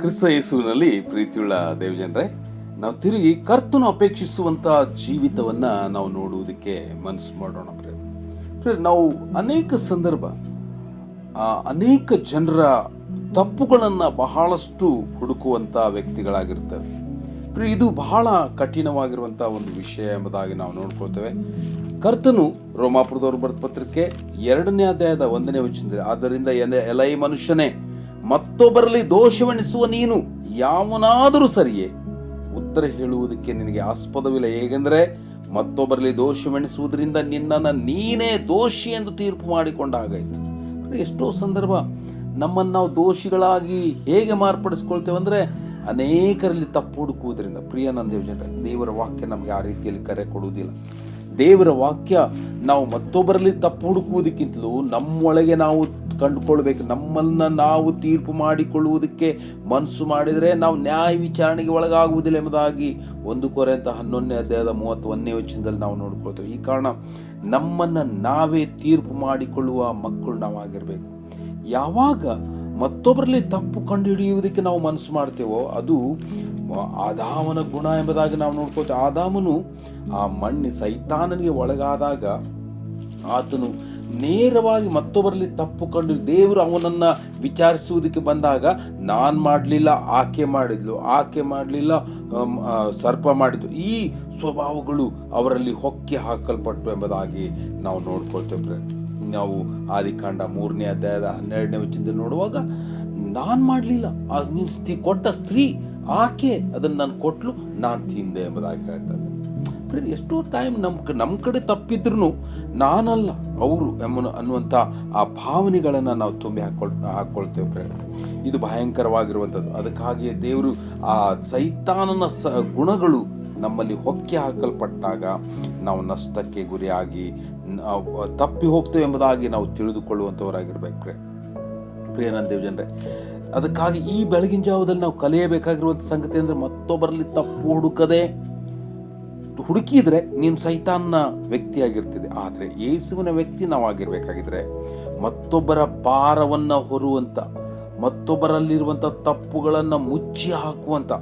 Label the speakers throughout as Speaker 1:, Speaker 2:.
Speaker 1: ಕ್ರಿಸ್ತ ಯೇಸುವಿನಲ್ಲಿ ಪ್ರೀತಿಯುಳ್ಳ ದೇವಜನರೇ ನಾವು ತಿರುಗಿ ಕರ್ತನು ಅಪೇಕ್ಷಿಸುವಂತಹ ಜೀವಿತವನ್ನ ನಾವು ನೋಡುವುದಕ್ಕೆ ಮನಸ್ಸು ಮಾಡೋಣ ಪ್ರೇ ಪ್ರಿಯ, ನಾವು ಅನೇಕ ಸಂದರ್ಭ ಅನೇಕ ಜನರ ತಪ್ಪುಗಳನ್ನು ಬಹಳಷ್ಟು ಹುಡುಕುವಂತ ವ್ಯಕ್ತಿಗಳಾಗಿರ್ತವೆ. ಇದು ಬಹಳ ಕಠಿಣವಾಗಿರುವಂತಹ ಒಂದು ವಿಷಯ ಎಂಬುದಾಗಿ ನಾವು ನೋಡ್ಕೊಳ್ತೇವೆ. ಕರ್ತನು ರೋಮಾಪುರದವರು ಬರೆದ ಪತ್ರಿಕೆ ಎರಡನೇ ಅಧ್ಯಾಯದ ಒಂದನೇ ವಚನದಲ್ಲಿ ಆದ್ದರಿಂದ ಎಲೈ ಮನುಷ್ಯನೇ ಮತ್ತೊಬ್ಬರಲ್ಲಿ ದೋಷವೆಣಿಸುವ ನೀನು ಯಾವನಾದರೂ ಸರಿಯೇ. ಉತ್ತರ ಹೇಳುವುದಕ್ಕೆ ನಿನಗೆ ಆಸ್ಪದವಿಲ್ಲ. ಹೇಗೆಂದರೆ, ಮತ್ತೊಬ್ಬರಲ್ಲಿ ದೋಷವೆಣಿಸುವುದರಿಂದ ನಿನ್ನನ್ನು ನೀನೇ ದೋಷಿ ಎಂದು ತೀರ್ಪು ಮಾಡಿಕೊಂಡಾಗಾಯಿತು ಎಷ್ಟೋ ಸಂದರ್ಭ ನಮ್ಮನ್ನು ನಾವು ದೋಷಿಗಳಾಗಿ ಹೇಗೆ ಮಾರ್ಪಡಿಸ್ಕೊಳ್ತೇವೆ ಅಂದರೆ, ಅನೇಕರಲ್ಲಿ ತಪ್ಪು ಹುಡುಕುವುದರಿಂದ. ಪ್ರಿಯ ನನ್ನ ದೇವರ ವಾಕ್ಯ ನಮಗೆ ಆ ರೀತಿಯಲ್ಲಿ ಕರೆ ಕೊಡುವುದಿಲ್ಲ. ದೇವರ ವಾಕ್ಯ ನಾವು ಮತ್ತೊಬ್ಬರಲ್ಲಿ ತಪ್ಪು ಹುಡುಕುವುದಕ್ಕಿಂತಲೂ ನಮ್ಮೊಳಗೆ ನಾವು ಕಂಡುಕೊಳ್ಬೇಕು. ನಮ್ಮನ್ನ ನಾವು ತೀರ್ಪು ಮಾಡಿಕೊಳ್ಳುವುದಕ್ಕೆ ಮನಸ್ಸು ಮಾಡಿದರೆ ನಾವು ನ್ಯಾಯ ವಿಚಾರಣೆಗೆ ಒಳಗಾಗುವುದಿಲ್ಲ ಎಂಬುದಾಗಿ ಒಂದು ಕೊರೆ ಅಂತ ಹನ್ನೊಂದನೇ ಅಧ್ಯಾಯದ ಮೂವತ್ತೊಂದನೇ ವಚನದಲ್ಲಿ ನಾವು ನೋಡ್ಕೊಳ್ತೇವೆ. ಈ ಕಾರಣ ನಮ್ಮನ್ನ ನಾವೇ ತೀರ್ಪು ಮಾಡಿಕೊಳ್ಳುವ ಮಕ್ಕಳು ನಾವಾಗಿರ್ಬೇಕು. ಯಾವಾಗ ಮತ್ತೊಬ್ಬರಲ್ಲಿ ತಪ್ಪು ಕಂಡುಹಿಡಿಯುವುದಕ್ಕೆ ನಾವು ಮನಸ್ಸು ಮಾಡ್ತೇವೋ ಅದು ಆದಾಮನ ಗುಣ ಎಂಬುದಾಗಿ ನಾವು ನೋಡ್ಕೊಳ್ತೇವೆ. ಆದಾಮನು ಆ ಮಣ್ಣಿ ಸೈತಾನನಿಗೆ ಒಳಗಾದಾಗ ಆತನು ನೇರವಾಗಿ ಮತ್ತೊಬ್ಬರಲ್ಲಿ ತಪ್ಪು ಕಂಡು ದೇವರು ಅವನನ್ನು ವಿಚಾರಿಸುವುದಕ್ಕೆ ಬಂದಾಗ, ನಾನು ಮಾಡಲಿಲ್ಲ, ಆಕೆ ಮಾಡಿದ್ಲು, ಆಕೆ ಮಾಡಲಿಲ್ಲ ಸರ್ಪ ಮಾಡಿದ್ಲು ಈ ಸ್ವಭಾವಗಳು ಅವರಲ್ಲಿ ಹೊಕ್ಕಿ ಹಾಕಲ್ಪಟ್ಟು ಎಂಬುದಾಗಿ ನಾವು ನೋಡ್ಕೊಳ್ತೇವೆ. ನಾವು ಆದಿಕಾಂಡ ಮೂರನೇ ಅಧ್ಯಾಯದ ಹನ್ನೆರಡನೇ ವಚನದಲ್ಲಿ ನೋಡುವಾಗ, ನಾನು ಮಾಡಲಿಲ್ಲ, ಆ ಸ್ತ್ರೀ ಕೊಟ್ಟ ಸ್ತ್ರೀ ಆಕೆ ಅದನ್ನ ನಾನು ಕೊಟ್ಲು, ನಾನು ತಿಂದೆ ಎಂಬುದಾಗಿ ಹೇಳ್ತಾರೆ ಎಷ್ಟೋ ಟೈಮ್ ನಮ್ಮ ನಮ್ಮ ಕಡೆ ತಪ್ಪಿದ್ರು ನಾನಲ್ಲ ಅವರು ಎಂಬ ಅನ್ನುವಂಥ ಆ ಭಾವನೆಗಳನ್ನು ನಾವು ತುಂಬಿ ಹಾಕೊಳ್ ಹಾಕ್ಕೊಳ್ತೇವೆ ಇದು ಭಯಂಕರವಾಗಿರುವಂಥದ್ದು. ಅದಕ್ಕಾಗಿಯೇ ದೇವರು ಆ ಸೈತಾನನ ಸ, ಗುಣಗಳು ನಮ್ಮಲ್ಲಿ ಹೊಕ್ಕೆ ಹಾಕಲ್ಪಟ್ಟಾಗ ನಾವು ನಷ್ಟಕ್ಕೆ ಗುರಿಯಾಗಿ ತಪ್ಪಿ ಹೋಗ್ತೇವೆ ಎಂಬುದಾಗಿ ನಾವು ತಿಳಿದುಕೊಳ್ಳುವಂಥವರಾಗಿರ್ಬೇಕು ಪ್ರಿಯ ನನ್ನ ದೇವಜನರೇ ಅದಕ್ಕಾಗಿ ಈ ಬೆಳಗಿನ ಜಾವದಲ್ಲಿ ನಾವು ಕಲಿಯಬೇಕಾಗಿರುವಂಥ ಸಂಗತಿ ಅಂದರೆ ಮತ್ತೊಬ್ಬರಲ್ಲಿ ತಪ್ಪು ಹುಡುಕದೆ ಹುಡುಕಿದ್ರೆ ನೀನು ಸೈತಾನ್ನ ವ್ಯಕ್ತಿಯಾಗಿರ್ತಿದೆ ಆದರೆ ಯೇಸುವಿನ ವ್ಯಕ್ತಿ ನಾವಾಗಿರ್ಬೇಕಾಗಿದ್ರೆ ಮತ್ತೊಬ್ಬರ ಪಾರವನ್ನು ಹೊರುವಂಥ, ಮತ್ತೊಬ್ಬರಲ್ಲಿರುವಂಥ ತಪ್ಪುಗಳನ್ನು ಮುಚ್ಚಿ ಹಾಕುವಂಥ,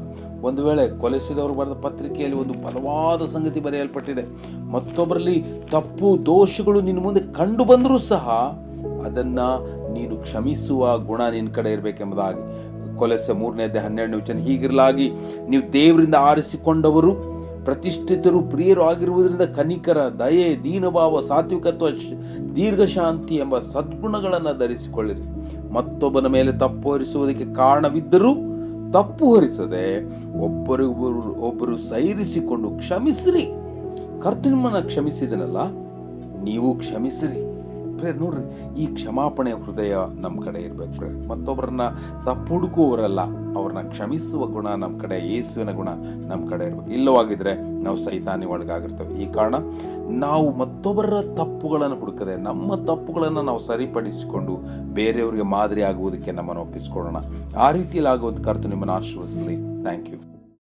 Speaker 1: ಒಂದು ವೇಳೆ ಕೊಲೆಸಿದವರು ಬರೆದ ಪತ್ರಿಕೆಯಲ್ಲಿ ಒಂದು ಬಲವಾದ ಸಂಗತಿ ಬರೆಯಲ್ಪಟ್ಟಿದೆ. ಮತ್ತೊಬ್ಬರಲ್ಲಿ ತಪ್ಪು ದೋಷಗಳು ನಿನ್ನ ಮುಂದೆ ಕಂಡು ಬಂದರೂ ಸಹ ಅದನ್ನ ನೀನು ಕ್ಷಮಿಸುವ ಗುಣ ನಿನ್ನ ಕಡೆ ಇರಬೇಕೆಂಬುದಾಗಿ. ಕೊಲೆಸ ಅಧ್ಯಾಯ ಹನ್ನೆರಡನೇ ವಚನ ಹೀಗಿರಲಾಗಿ, ನೀವು ದೇವರಿಂದ ಆರಿಸಿಕೊಂಡವರು, ಪ್ರತಿಷ್ಠಿತರು, ಪ್ರಿಯರು ಆಗಿರುವುದರಿಂದ ಕನಿಕರ ದಯೆ, ದೀನಭಾವ, ಸಾತ್ವಿಕತ್ವ ದೀರ್ಘಶಾಂತಿ ಎಂಬ ಸದ್ಗುಣಗಳನ್ನು ಧರಿಸಿಕೊಳ್ಳಿರಿ. ಮತ್ತೊಬ್ಬನ ಮೇಲೆ ತಪ್ಪು ಹರಿಸುವುದಕ್ಕೆ ಕಾರಣವಿದ್ದರೂ ತಪ್ಪು ಹೊರಿಸದೆ ಒಬ್ಬರಿಗೊಬ್ಬರು ಒಬ್ಬರು ಸೈರಿಸಿಕೊಂಡು ಕ್ಷಮಿಸಿರಿ. ಕರ್ತನಮ್ಮನ ಕ್ಷಮಿಸಿದನಲ್ಲ, ನೀವು ಕ್ಷಮಿಸಿರಿ. ಪ್ರೇ ನೋಡ್ರಿ, ಈ ಕ್ಷಮಾಪಣೆ ಹೃದಯ ನಮ್ಮ ಕಡೆ ಇರಬೇಕು ಪ್ರೇರ್ ಮತ್ತೊಬ್ಬರನ್ನ ತಪ್ಪು ಹುಡುಕುವವರಲ್ಲ ಅವ್ರನ್ನ ಕ್ಷಮಿಸುವ ಗುಣ ನಮ್ಮ ಕಡೆ, ಯೇಸುವಿನ ಗುಣ ನಮ್ಮ ಕಡೆ ಇರಬೇಕು. ಇಲ್ಲವಾಗಿದ್ರೆ ನಾವು ಸೈತಾನಿ ಒಳಗಾಗಿರ್ತೇವೆ. ಈ ಕಾರಣ ನಾವು ಮತ್ತೊಬ್ಬರ ತಪ್ಪುಗಳನ್ನು ಹುಡುಕದೆ, ನಮ್ಮ ತಪ್ಪುಗಳನ್ನು ನಾವು ಸರಿಪಡಿಸಿಕೊಂಡು ಬೇರೆಯವರಿಗೆ ಮಾದರಿ ಆಗುವುದಕ್ಕೆ ನಮ್ಮನ್ನು ಒಪ್ಪಿಸ್ಕೊಳ್ಳೋಣ. ಆ ರೀತಿಯಲ್ಲಿ ಆಗುವಂಥ ಕರ್ತು ನಿಮ್ಮನ್ನು ಆಶೀರ್ವದಿಸಲಿ. Thank you